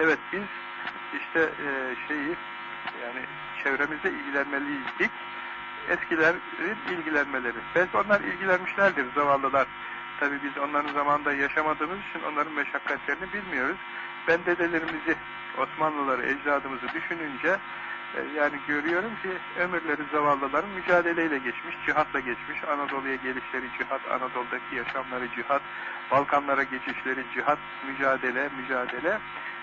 Evet biz işte e, şeyi yani çevremizde ilgilenmeliydik. Eskilerin ilgilenmeleri. Belki onlar ilgilenmişlerdir zavallılar. Tabii biz onların zamanında yaşamadığımız için onların meşakkatlerini bilmiyoruz. Ben dedelerimizi, Osmanlıları, ecdadımızı düşününce e, yani görüyorum ki ömürleri zavallıların mücadeleyle geçmiş, cihatla geçmiş. Anadolu'ya gelişleri cihat, Anadolu'daki yaşamları cihat, Balkanlara geçişleri cihat, mücadele, mücadele.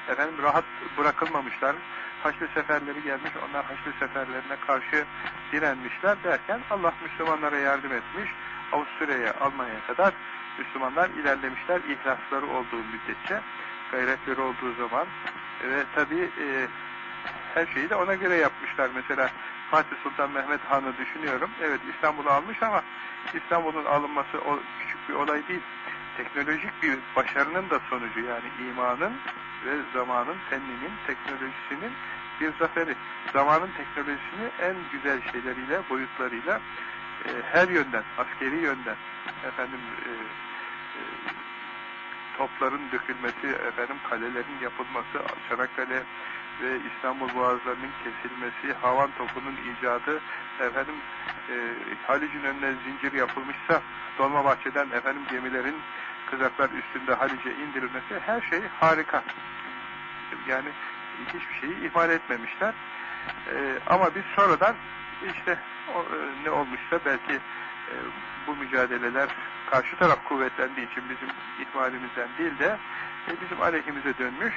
Efendim rahat bırakılmamışlar. Haçlı seferleri gelmiş, onlar Haçlı seferlerine karşı direnmişler derken Allah Müslümanlara yardım etmiş. Avusturya'ya, Almanya'ya kadar Müslümanlar ilerlemişler ihlasları olduğu müddetçe, gayretleri olduğu zaman ve tabi e, her şeyi de ona göre yapmışlar. Mesela Fatih Sultan Mehmet Han'ı düşünüyorum. Evet İstanbul'u almış ama İstanbul'un alınması o küçük bir olay değil. Teknolojik bir başarının da sonucu yani imanın ve zamanın, fenninin, teknolojisinin bir zaferi. Zamanın teknolojisini en güzel şeyleriyle, boyutlarıyla e, her yönden, askeri yönden efendim e, e, topların dökülmesi, efendim kalelerin yapılması, Çanakkale ve İstanbul boğazlarının kesilmesi, havan topunun icadı, efendim e, Halic'in önüne zincir yapılmışsa Dolmabahçe'den efendim gemilerin kızaklar üstünde Halice indirilmesi her şey harika. Yani hiçbir şeyi ihmal etmemişler. E, ama biz sonradan işte o, e, ne olmuşsa belki e, bu mücadeleler karşı taraf kuvvetlendiği için bizim ihmalimizden değil de e, bizim aleyhimize dönmüş.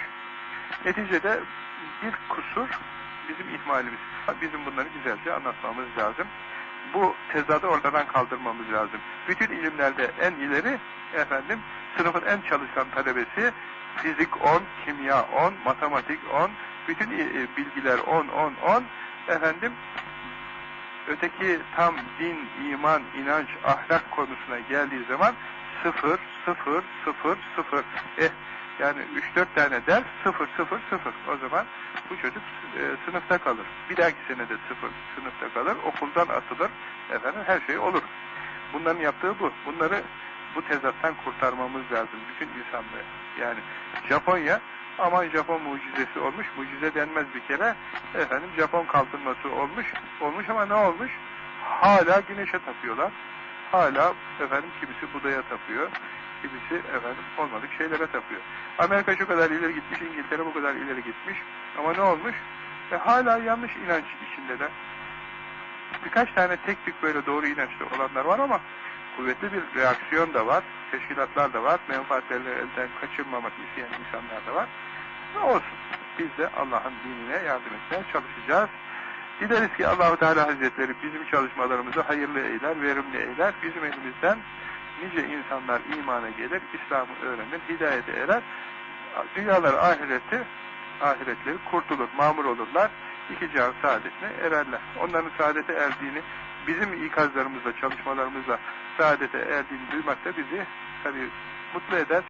Neticede bir kusur bizim ihmalimiz. Bizim bunları güzelce anlatmamız lazım. Bu tezadı ortadan kaldırmamız lazım. Bütün ilimlerde en ileri efendim sınıfın en çalışkan talebesi fizik 10, kimya 10, matematik 10, bütün bilgiler 10, 10, 10 efendim öteki tam din, iman, inanç, ahlak konusuna geldiği zaman sıfır, sıfır, sıfır, sıfır. Eh, yani 3-4 tane ders sıfır, sıfır, sıfır. O zaman bu çocuk e, sınıfta kalır. Bir dahaki senede sıfır sınıfta kalır. Okuldan atılır. Efendim her şey olur. Bunların yaptığı bu. Bunları bu tezattan kurtarmamız lazım. Bütün insanlığı. Yani Japonya aman Japon mucizesi olmuş. Mucize denmez bir kere. Efendim Japon kalkınması olmuş. Olmuş ama ne olmuş? Hala güneşe tapıyorlar. Hala efendim kimisi Buda'ya tapıyor. Kimisi efendim olmadık şeylere tapıyor. Amerika şu kadar ileri gitmiş, İngiltere bu kadar ileri gitmiş. Ama ne olmuş? E, hala yanlış inanç içindeler. Birkaç tane tek tük böyle doğru inançlı olanlar var ama kuvvetli bir reaksiyon da var. Teşkilatlar da var. Menfaatlerini elden kaçırmamak isteyen insanlar da var. Ne olsun. Biz de Allah'ın dinine yardım etmeye çalışacağız. Dileriz ki Allahu Teala Hazretleri bizim çalışmalarımızı hayırlı eyler, verimli eyler. Bizim elimizden nice insanlar imana gelir, İslam'ı öğrenir, hidayete erer. Dünyalar ahireti, ahiretleri kurtulur, mamur olurlar. İki can saadetine ererler. Onların saadete erdiğini, bizim ikazlarımızla, çalışmalarımızla saadete erdiğini duymak da bizi tabii mutlu eder.